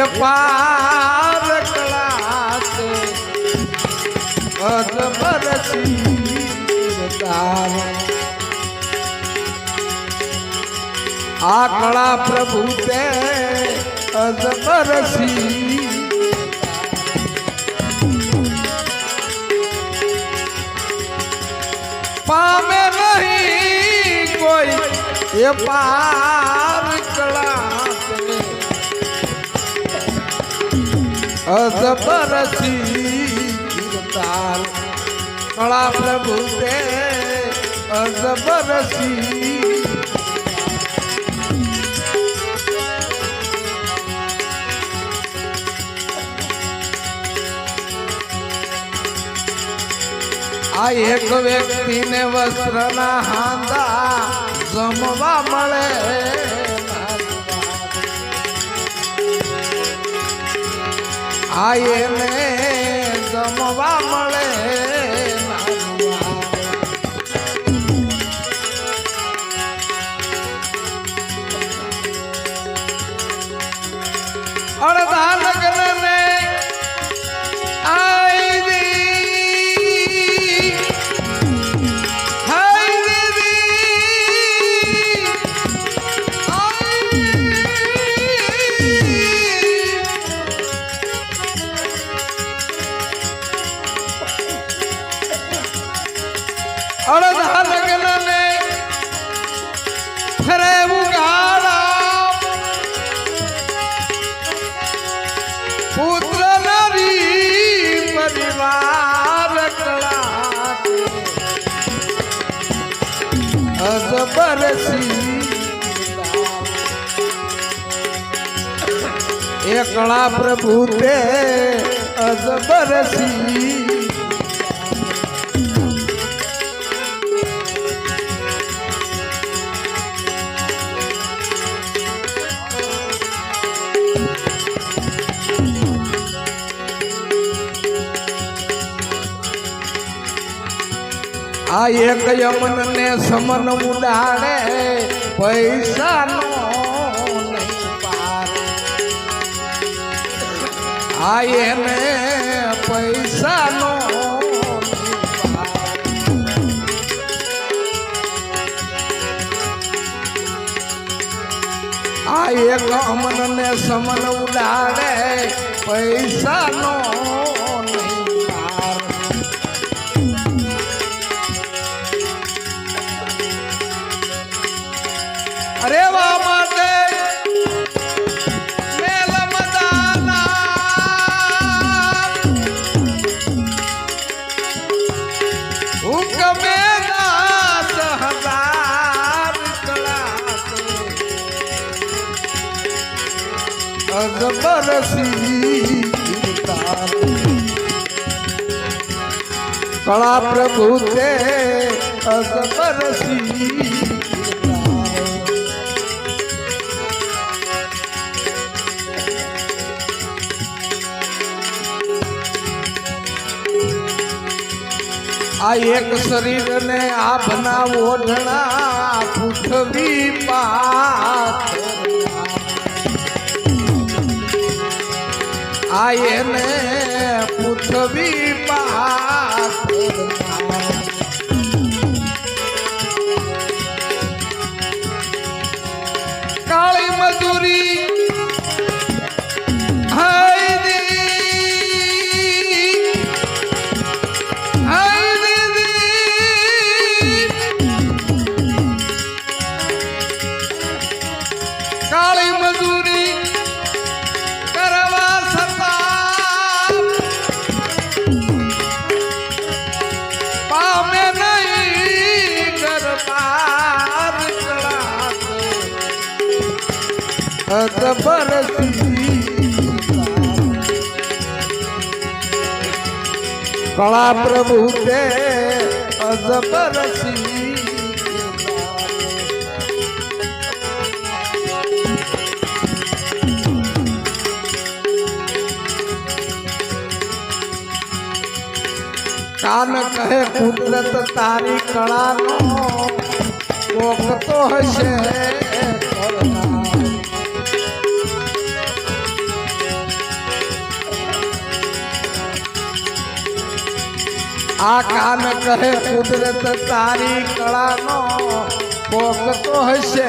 હે પાર કળાતે અજબરસી તાર આ કળા પ્રભુ તે અજબરસી પામે નહીં કોઈ એ પાર કળા અજબરસી તાર કળા પ્રભુ તે અજબરસી. આ એક વ્યક્તિને વસ્ત્રના હાંદા જમવા મળે. આ ને જમવા મળે અડધા અડધા લગ્નને ફરે ઉગાડા પુત્ર નરી પ્રભુ તે અજબરસી આ એક યમન ને સમન ઉડાડે પૈસા નો આ એને પૈસા નો આ એક અમન ને સમન ઉડાડે પૈસા નો નહીં અજબરસી કળા પ્રભુ તે અજબરસી આ એક શરીર ને આ બનાવો ઓઢણા પૃથ્વી પાથ આ એને કળા પ્રભુ તે અજબરસી કાન કહે કુદરત તારી કળાનો કોક તો હશે આ કાન કહે કુદરત તારી કળાનો કોક તો હશે.